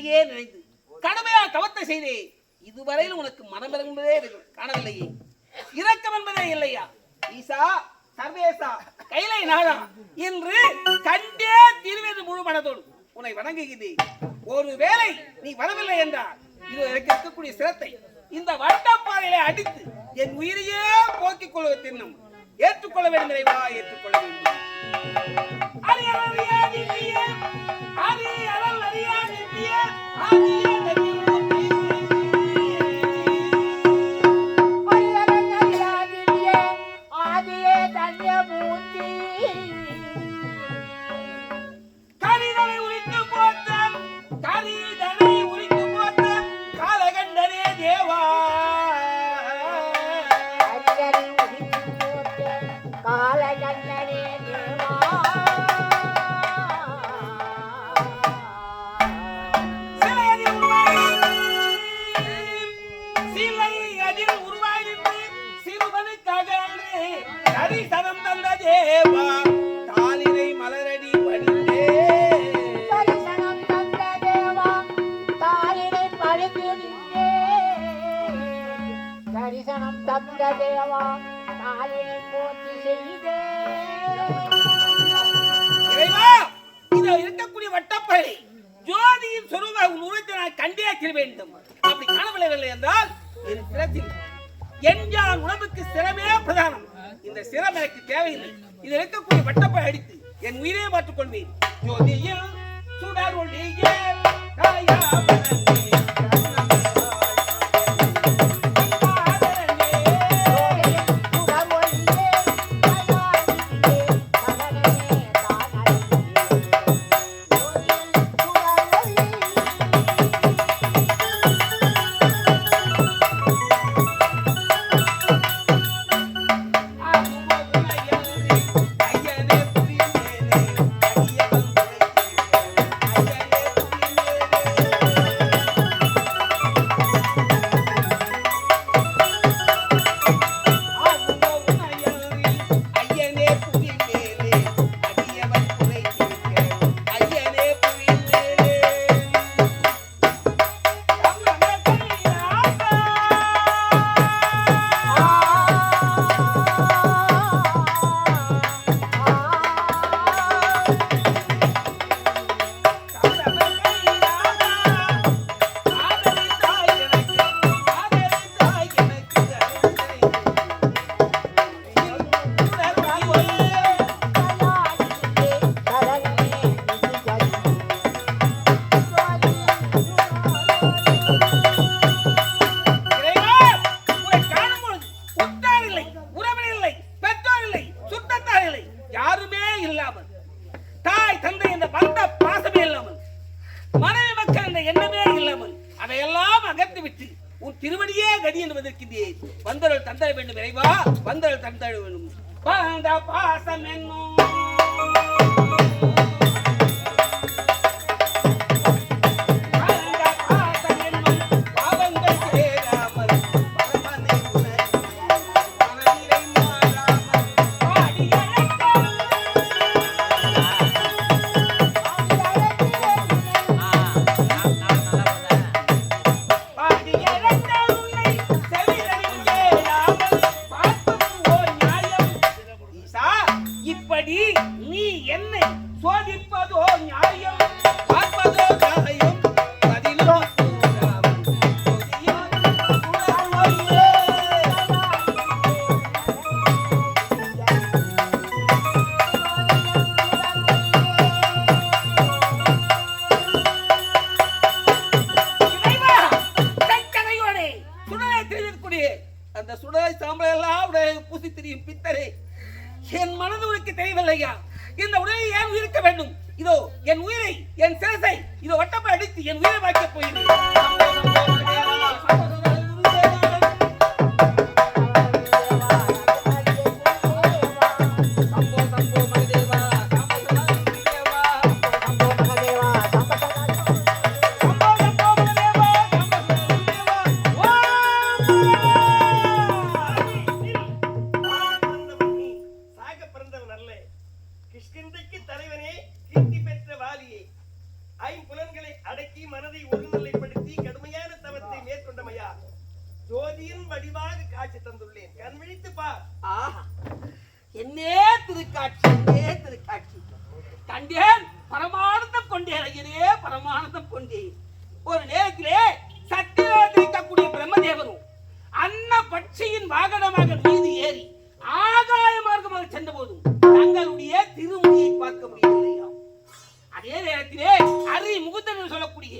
உன்னையே நினைத்து கடுமையா தவத்தை செய்தேன் இதுவரையில் உனக்கு மனம் என்பதே காணவில்லையே. இரக்கம் என்பதே இல்லையா? ஈசா சர்வேசா கைலை நாதா என்று கண்டே திருவேது முழு மனதோடு உன்னை வணங்குகிறது ஒருவேளை நீ வரவில்லை என்றால் இது எனக்கு இருக்கக்கூடிய சிரத்தை இந்த வட்டப்பாறையில அடித்து என் உயிரையே போக்கிக் கொள்வது தின்னும். ஏற்றுக்கொள்ள வேண்டும் இறைவா ஏற்றுக்கொள்ள வேண்டும். தரிசனம் தந்த தேவா தாளினை மலரடி பணிந்தே. தரிசனம் தந்த தேவா தாயினை பணிந்து தரிசனம் தந்த தேவா போற்றி செய்தே. இறைவா! இதில் வட்டப்பை அடித்து என் உயிரே மாற்றிக் கொள்வேன் ஜோதியில் amendment. பூசி பித்தரே. என் மனது உனக்கு தெரியவில்லையா? இந்த உடலை ஏன் உயிர்க்க வேண்டும்? இதோ என் உயிரை என் சிரசை இதோ வட்டப்பை அடித்து என் உயிரை வாய்க்க மனதை ஒருநிலைப்படுத்தி கடுமையான தவத்தை மேற்கொண்டமையா? ஜோதியின் வடிவாக காட்சி தந்துள்ளேன். கண் விழித்து பார். ஆஹா. என்னே திருக்காட்சி என்னே திருக்காட்சி. கண்டேன் பரமானந்தம் கொண்டேன் ஐயனே பரமானந்தம் கொண்டேன் ஒரு நேரத்திலே சத்தியவாதிக்கக்கூடிய பிரம்மதேவரும் அன்ன பட்சியின் வாகனமாக மீது ஏறி ஆகாய மார்க்கமாக சென்ற போதும் தங்களுடைய திருமுடியை பார்க்க முடியவில்லை. அதே நேரத்திலே அரி முகுந்தன் சொல்லக்கூடிய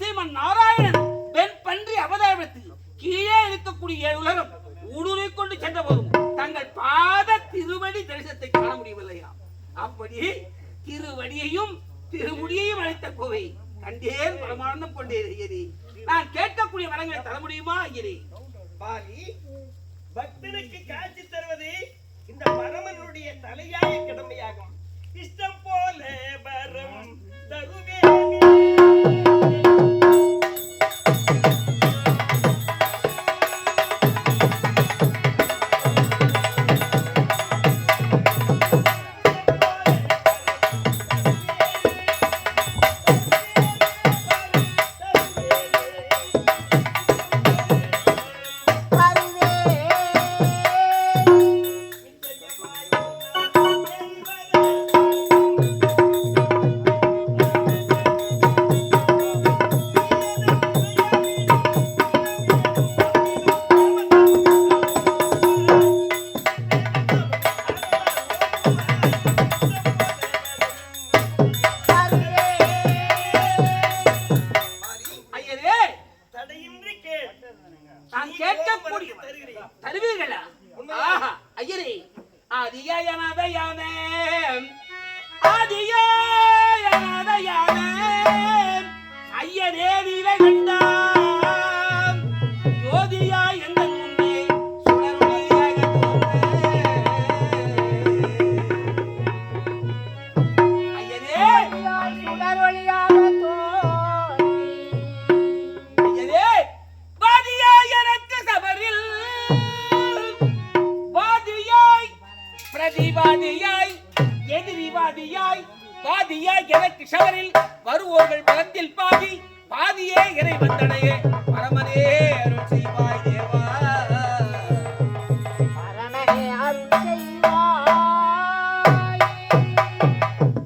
ஸ்ரீமன் நாராயணன் பெண் பன்றி அவதாரத்தில் கீழே இருக்கக்கூடிய உலகம் ஊடுருவிக் கொண்டு சென்ற போதும் தங்கள் பாத திருவடி தரிசனத்தை காண முடியவில்லையா? அப்படி திருவடியையும் திருமுடியையும் அழைத்த கோவை கண்டேன் பரமானந்தம் கொண்டே ஐயரி நான் கேட்கக்கூடிய வரங்களை தர முடியுமா ஐயரி பாலி பக்தனுக்கு காட்சி தருவது இந்த பரமனுடைய தலையாய கடமையாகும். இஷ்டம் போல வரம் தருவேனே ஆதியாயனதையானே ஆதியாயனதையானே ஐயனே நீல சபரில் வருவோர்கள் பலத்தில் பாதி பாதியே இறை வந்தனையே பரமனே அருள் செய்வாய் தேவா.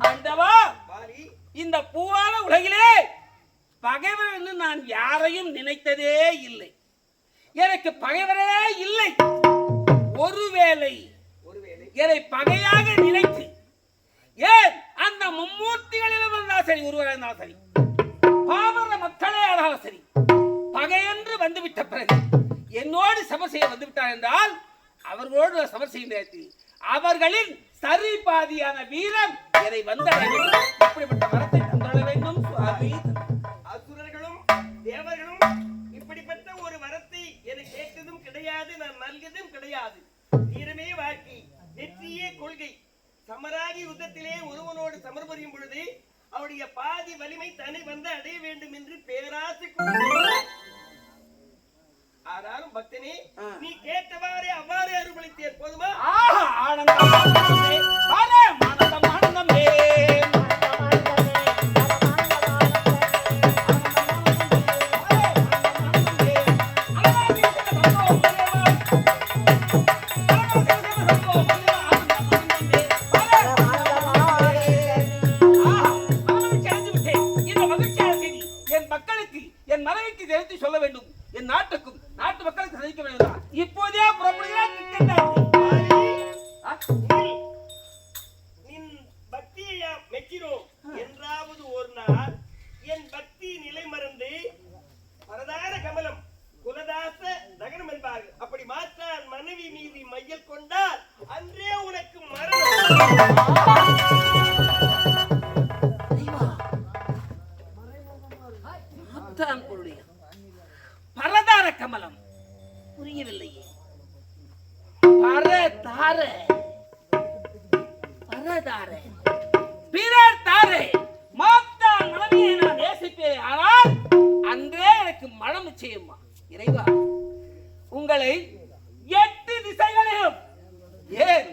ஆண்டவா பாலி இந்த பூவான உலகிலே பகைவர் என்று நான் யாரையும் நினைத்ததே இல்லை. எனக்கு பகைவரே இல்லை. ஒருவேளை ஒருவேளை. என்னை பகையாக நினைத்து ஏன் அந்த மும்மூர்த்திகளிலும் இருந்தாலும் சரி ஒருவராக இருந்தாலும் சரி. பாமர மக்களே ஆனாலும் சரி. பகையென்று வந்துவிட்ட பிறகு என்னோடு சமர் செய்ய வந்துவிட்டார் என்றால் அவர்களோடு நான் சமர் செய்யும் நேரத்தில் அவர்களின் சரி பாதியான வீரம் என்னை வந்தடைய வேண்டும். இப்படிப்பட்ட வரத்தை தந்துள்ள வேண்டும் சுவாமி. அசுரர்களும் தேவர்களும் இப்படிப்பட்ட ஒரு வரத்தை எனக்கு கேட்டதும் கிடையாது நான் நல்கதும் கிடையாது. வீரமே வாழ்க்கை வெற்றியே கொள்கை. சமராகி யுத்தத்திலே ஒருவனோடு சமர் புரியும் பொழுது அவருடைய பாதி வலிமை தனி வந்து அடைய வேண்டும் என்று பேராசை. ஆனாலும் பக்தனே. நீ கேட்டவாறே அவ்வாறு அருள்பளித்தேன் போதுமா ஆஹா வெக்கிறோம். என்றாவது ஒரு நாள் என் பக்தி நிலை மறந்து பரதார கமலம் குலதாச நகரம் என்பார்கள். அப்படி மாற்றான் மனைவி மீது மையல் கொண்டால் அன்றே உனக்கு மரணம். பரதார கமலம். புரியவில்லையே. பரதார. பரதார. பிறர் தாரே. மாத்தான் மனைவியை நான் நேசிப்பேன் ஆனால் அன்றே எனக்கு மனம் நிச்சயமா. இறைவா உங்களை எட்டு திசைகளிலும் ஏன்?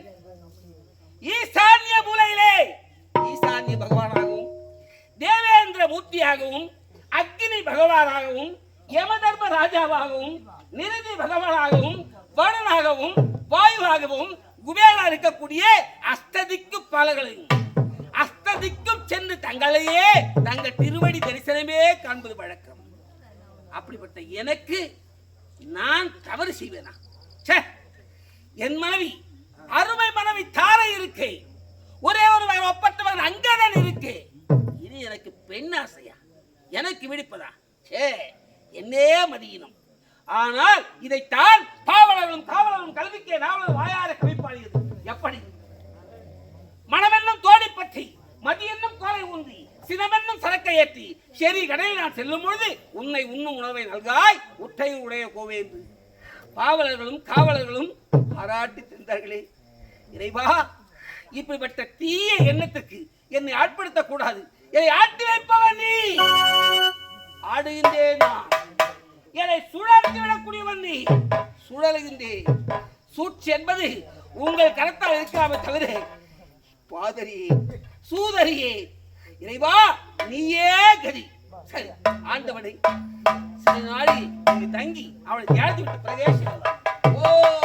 ஈசான்ய மூலையிலே ஈசான்ய பகவானாகவும் தேவேந்திர மூர்த்தியாகவும் அக்னி பகவானாகவும் யமதர்ம ராஜாவாகவும் நிருதி பகவானாகவும் வருணாகவும் வாயுவாகவும் குபேரா இருக்கக்கூடிய அஷ்டதிக்கு பாலர்களையும் சென்று தங்களையே தங்கள் திருவடி தரிசனமே காண்பது வழக்கம். அப்படிப்பட்ட எனக்கு நான் தவறு செய்வேனா? ச்சே என் மனைவி அருமை மனைவி தாரை இருக்கே. ஒரே ஒரு ஒப்பற்றவன் அங்கதான் இருக்கே. இது எனக்கு பெண் ஆசையா? எனக்கு விடுப்பதா? சே என்னே மதியினம். ஆனால் இதைத்தான் பாவலர்களும் காவலர்களும் கல்விக்கே நாவலர் வாயார கவிப்பாளியது எப்படி? மனமென்னும் தோணி பற்றி மதியென்னும் கோலை ஊன்றி சினமென்னும் சரக்கை ஏற்றி சரி கடையில் நான் செல்லும் பொழுது உன்னை உண்ணும் உணவை நல்காய் உற்றை உடைய கோவே என்று. பாவலர்களும் காவலர்களும் பாராட்டி சென்றார்களே. இறைவா இப்படிப்பட்ட தீய எண்ணத்துக்கு என்னை ஆட்படுத்தக் கூடாது என்னை ஆட்டி வைப்பவன் நீ. ஆடுகின்றேன் நான். என்னை சுழற்சி விடக்கூடியவன் நீ. சுழலுகின்றேன் சூழ்ச்சி என்பது உங்கள் கரத்தால் இருக்காம தவிர பாதரியே சூதரியே. இறைவா நீயே கதி. சரி ஆண்டவனை சில நாளில் தங்கி அவளை தியானித்து விட்டு பிரதேசம் ஓ